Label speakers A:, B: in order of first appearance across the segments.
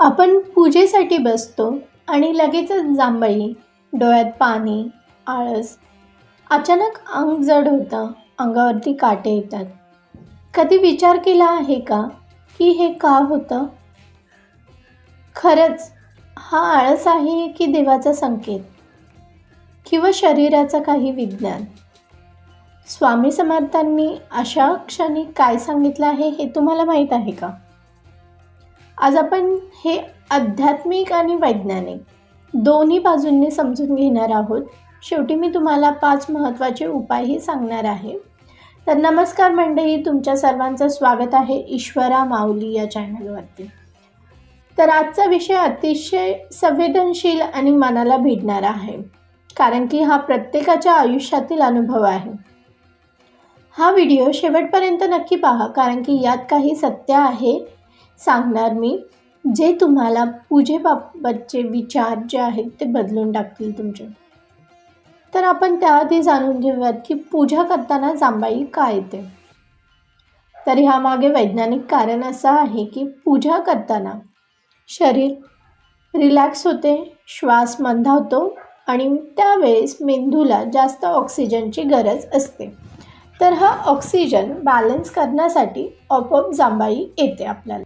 A: आपण पूजेसाठी बसतो आणि लगेचच जांभळी डोळ्यात पाणी आळस अचानक अंग जड होतं अंगावरती काटे येतात. कधी विचार केला आहे का की हे का होतं? खरंच हा आळस आहे की देवाचा संकेत? किंवा शरीराचं काही विज्ञान? स्वामी समर्थांनी अशा क्षणी काय सांगितलं आहे हे तुम्हाला माहीत आहे का? आज आपण हे आध्यात्मिक आणि वैज्ञानिक दोन्ही बाजूंनी समजून घेणार आहोत. शेवटी मी तुम्हाला पाच महत्त्वाचे उपायही सांगणार आहे. तर नमस्कार मंडळी तुमच्या सर्वांचं स्वागत आहे ईश्वरा माऊली या चॅनलवरती. तर आजचा विषय अतिशय संवेदनशील आणि मनाला भिडणारा आहे कारण की हा प्रत्येकाच्या आयुष्यातील अनुभव आहे. हा व्हिडिओ शेवटपर्यंत नक्की पहा कारण की यात काही सत्य आहे सांगणार मी. जे तुम्हाला पूजेबाबतचे विचार जे आहेत ते बदलून टाकतील तुमचे. तर आपण त्याआधी जाणून घेऊयात की पूजा करताना जांबाई का येते? तर ह्यामागे वैज्ञानिक कारण असं आहे की पूजा करताना शरीर रिलॅक्स होते श्वास मंदावतो आणि त्यावेळेस मेंदूला जास्त ऑक्सिजनची गरज असते. तर हा ऑक्सिजन बॅलन्स करण्यासाठी आपोआप जांबाई येते आपल्याला.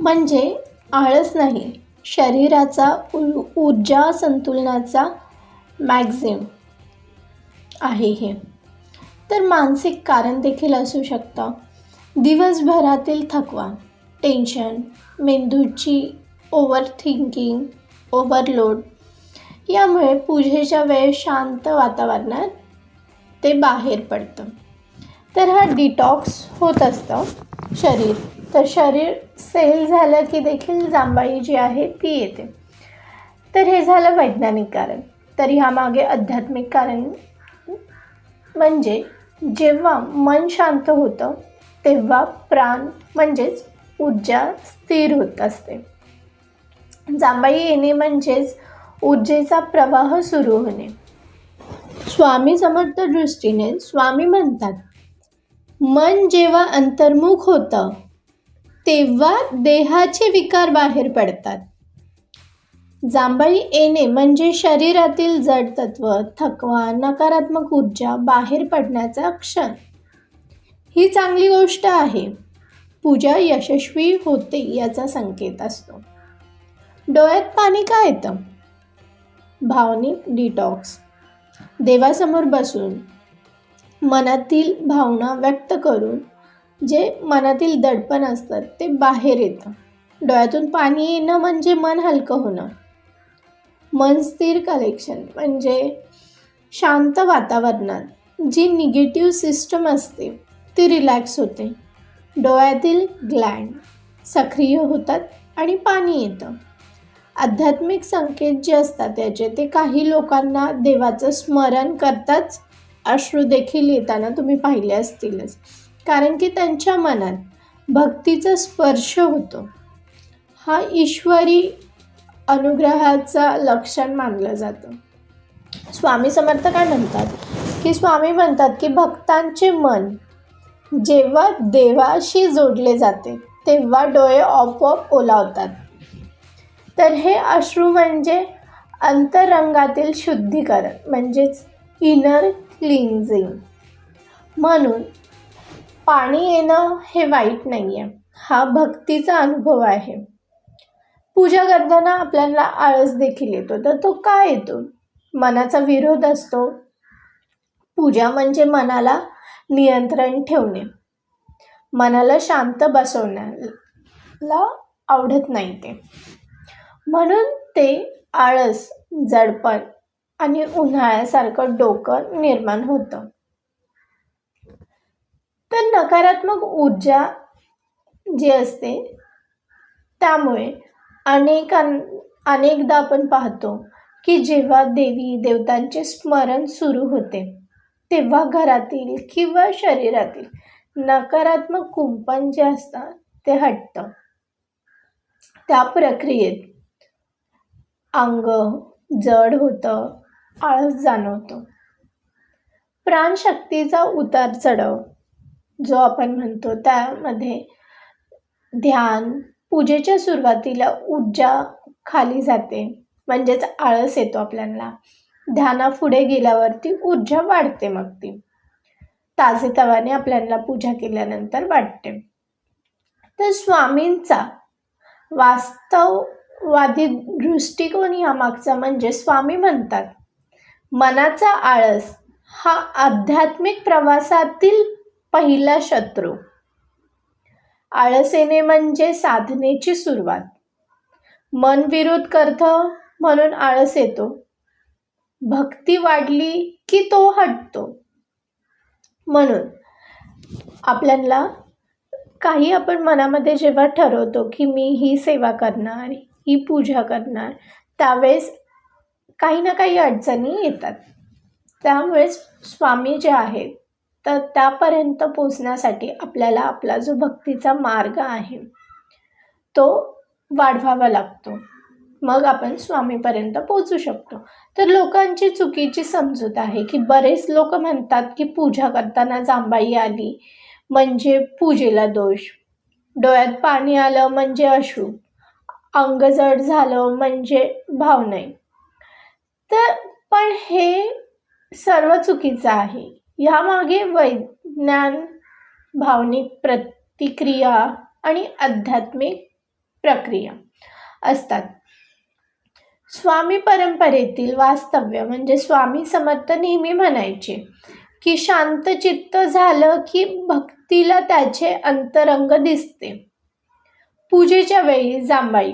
A: म्हणजे आळस नाही. शरीराचा उ ऊर्जा संतुलनाचा मॅक्झिम आहे हे. तर मानसिक कारण देखील असू शकतं. दिवसभरातील थकवा टेन्शन मेंदूची ओव्हर थिंकिंग ओव्हरलोड यामुळे पूजेच्या वेळेस शांत वातावरणात ते बाहेर पडतं. तर हा डिटॉक्स होत असतं शरीर. तर शरीर सेल झालं की देखील जांबाई जी आहे ती येते. तर हे झालं वैज्ञानिक कारण. तर ह्यामागे आध्यात्मिक कारण म्हणजे जेव्हा मन शांत होतं तेव्हा प्राण म्हणजेच ऊर्जा स्थिर होत असते. जांभाई येणे म्हणजेच ऊर्जेचा प्रवाह सुरू होणे. स्वामी समर्थ दृष्टीने स्वामी म्हणतात मन जेव्हा अंतर्मुख होतं तेव्हा देहाचे विकार बाहेर पडतात. जांभळी येणे म्हणजे शरीरातील जडतत्व थकवा नकारात्मक ऊर्जा बाहेर पडण्याचा क्षण. ही चांगली गोष्ट आहे. पूजा यशस्वी होते याचा संकेत असतो. डोळ्यात पाणी का येतं? भावनिक डिटॉक्स देवासमोर बसून. मनातील भावना व्यक्त करून जे मनातील दडपण असतात ते बाहेर येतं. डोळ्यातून पाणी येणं म्हणजे मन हलकं होणं. मन स्थिर कलेक्शन म्हणजे शांत वातावरणात जी निगेटिव्ह सिस्टम असते ती रिलॅक्स होते. डोळ्यातील ग्लँड सक्रिय होतात आणि पाणी येतं. आध्यात्मिक संकेत जे असतात त्याचे ते काही लोकांना देवाचं स्मरण करताच अश्रू देखील येताना तुम्ही पाहिले असतीलच. कारण की त्यांच्या मनात भक्तीचा स्पर्श होतो. हा ईश्वरी अनुग्रहाचा लक्षण मानलं जातं. स्वामी समर्थ काय म्हणतात? की स्वामी म्हणतात की भक्तांचे मन जेव्हा देवाशी जोडले जाते तेव्हा डोळे आपोआप ओलावतात. तर हे अश्रू म्हणजे अंतरंगातील शुद्धीकरण म्हणजेच इनर क्लिन्झिंग म्हणून पाणी येणं हे वाईट नाही आहे हा भक्तीचा अनुभव आहे. पूजा करताना आपल्याला आळस देखील येतो तर तो का येतो? मनाचा विरोध असतो. पूजा म्हणजे मनाला नियंत्रण ठेवणे. मनाला शांत बसवण्याला आवडत नाही ते. म्हणून ते आळस जडपण आणि उन्हाळ्यासारखं डोकं निर्माण होतं. तर नकारात्मक ऊर्जा जी असते त्यामुळे अनेकां अनेकदा आपण पाहतो की जेव्हा देवी देवतांचे स्मरण सुरू होते तेव्हा घरातील किंवा शरीरातील नकारात्मक कुंपण जे असतात ते हटतं. त्या प्रक्रियेत अंग जड होतं आळस जाणवतो. प्राणशक्तीचा उतार चढव जो आपण म्हणतो त्यामध्ये ध्यान पूजेच्या सुरुवातीला ऊर्जा खाली जाते. म्हणजेच आळस येतो आपल्याला. ध्यानापुढे गेल्यावरती ऊर्जा वाढते मग ती. ताजेतवाने आपल्याला पूजा केल्यानंतर वाटते. तर स्वामींचा वास्तववादी दृष्टिकोन यामागचा म्हणजे स्वामी म्हणतात मनाचा आळस हा आध्यात्मिक प्रवासातील पहिला शत्रू. आळसेने म्हणजे साधनेची सुरुवात. मन विरोध करतं म्हणून आळस येतो. भक्ती वाढली की तो हटतो. म्हणून आपल्याला काही आपण मनामध्ये जेव्हा ठरवतो की मी ही सेवा करणार ही पूजा करणार त्यावेळेस काही ना काही अडचणी येतात. त्यामुळेच स्वामी जे आहेत तर त्यापर्यंत पोचण्यासाठी आपल्याला आपला जो भक्तीचा मार्ग आहे तो वाढवावा लागतो. मग आपण स्वामीपर्यंत पोचू शकतो. तर लोकांची चुकीची समजूत आहे की बरेच लोक म्हणतात की पूजा करताना जांबाई आली म्हणजे पूजेला दोष. डोळ्यात पाणी आलं म्हणजे अशुभ. अंग जड झालं म्हणजे भाव नाही. तर पण हे सर्व चुकीचं आहे. ह्यामागे वैज्ञान भावनिक प्रतिक्रिया आणि आध्यात्मिक प्रक्रिया असतात. स्वामी परंपरेतील वास्तव्य म्हणजे स्वामी समर्थ नेहमी म्हणायचे की शांत चित्त झालं की भक्तीला त्याचे अंतरंग दिसते. पूजेच्या वेळी जांबाई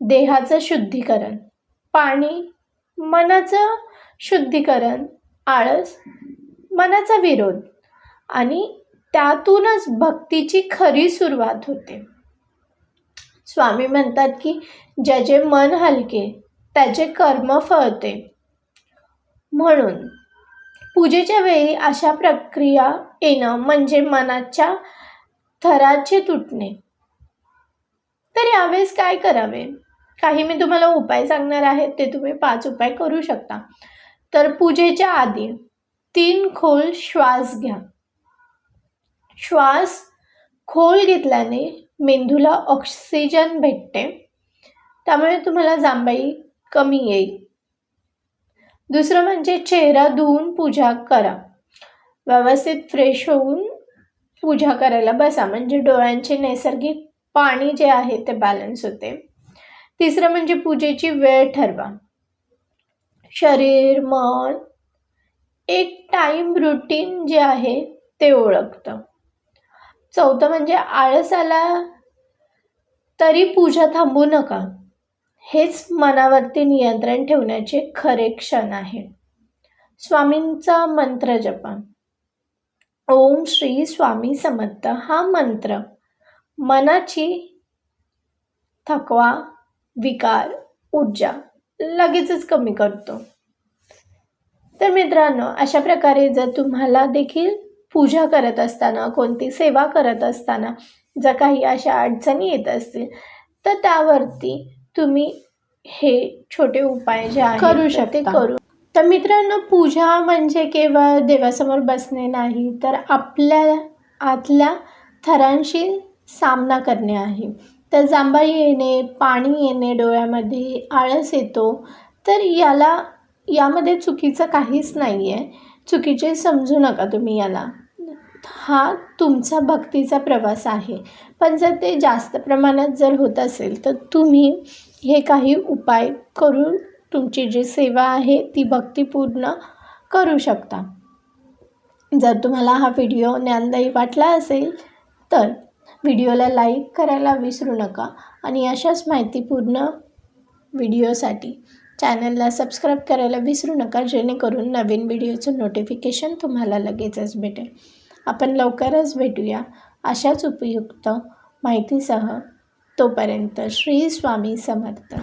A: देहाचं शुद्धीकरण पाणी मनाचं शुद्धीकरण आळस मनाचा विरोध. आणि त्यातूनच भक्तीची खरी सुरुवात होते. स्वामी म्हणतात की ज्याचे मन हलके त्याचे कर्म फळते. म्हणून पूजेच्या वेळी अशा प्रक्रिया येणं म्हणजे मनाच्या थराचे तुटणे. तर यावेळेस काय करावे? काही मी तुम्हाला उपाय सांगणार आहे ते तुम्ही पाच उपाय करू शकता. तर पूजेच्या आधी तीन खोल श्वास घ्या. श्वास खोल घेतल्याने मेंदूला ऑक्सिजन भेटते. त्यामुळे तुम्हाला जांभई कमी येईल. दुसरं म्हणजे चेहरा धुवून पूजा करा. व्यवस्थित फ्रेश होऊन पूजा करायला बसा. म्हणजे डोळ्यांचे नैसर्गिक पाणी जे आहे ते बॅलन्स होते. तिसरं म्हणजे पूजेची वेळ ठरवा. शरीर मन एक टाईम रुटीन जे आहे ते ओळखतं. चौथं म्हणजे आळस आला तरी पूजा थांबू नका. हेच मनावरती नियंत्रण ठेवण्याचे खरे क्षण आहे स्वामींचा मंत्र जपा. ओम श्री स्वामी समर्थ हा मंत्र. मनाची थकवा विकार ऊर्जा लगेचच कमी करतो. तर मित्रांनो अशा प्रकारे जर तुम्हाला देखील पूजा करत असताना कोणती सेवा करत असताना जर काही अशा अडचणी येत असतील तर त्यावरती तुम्ही हे छोटे उपाय जे
B: करू शकता.
A: करू तर मित्रांनो पूजा म्हणजे केवळ देवासमोर बसणे नाही तर आपल्या आतल्या थरांशी सामना करणे आहे तर जांबाई येणे पाणी येणे डोळ्यामध्ये आळस येतो तर याला यामध्ये चुकीचं काहीच नाही आहे चुकीचे समजू नका तुम्ही याला. हा तुमचा भक्तीचा प्रवास आहे. पण जर ते जास्त प्रमाणात जर होत असेल तर तुम्ही हे काही उपाय करून तुमची जी सेवा आहे ती भक्तीपूर्ण करू शकता. जर तुम्हाला हा व्हिडिओ ज्ञानदायी वाटला असेल तर व्हिडिओला लाईक करायला विसरू नका. आणि अशाच माहितीपूर्ण व्हिडिओसाठी चॅनलला सबस्क्राईब करायला विसरू नका जेणेकरून नवीन व्हिडिओचं नोटिफिकेशन तुम्हाला लगेचच भेटेल. आपण लवकरच भेटूया अशाच उपयुक्त माहितीसह. तोपर्यंत श्री स्वामी समर्थ.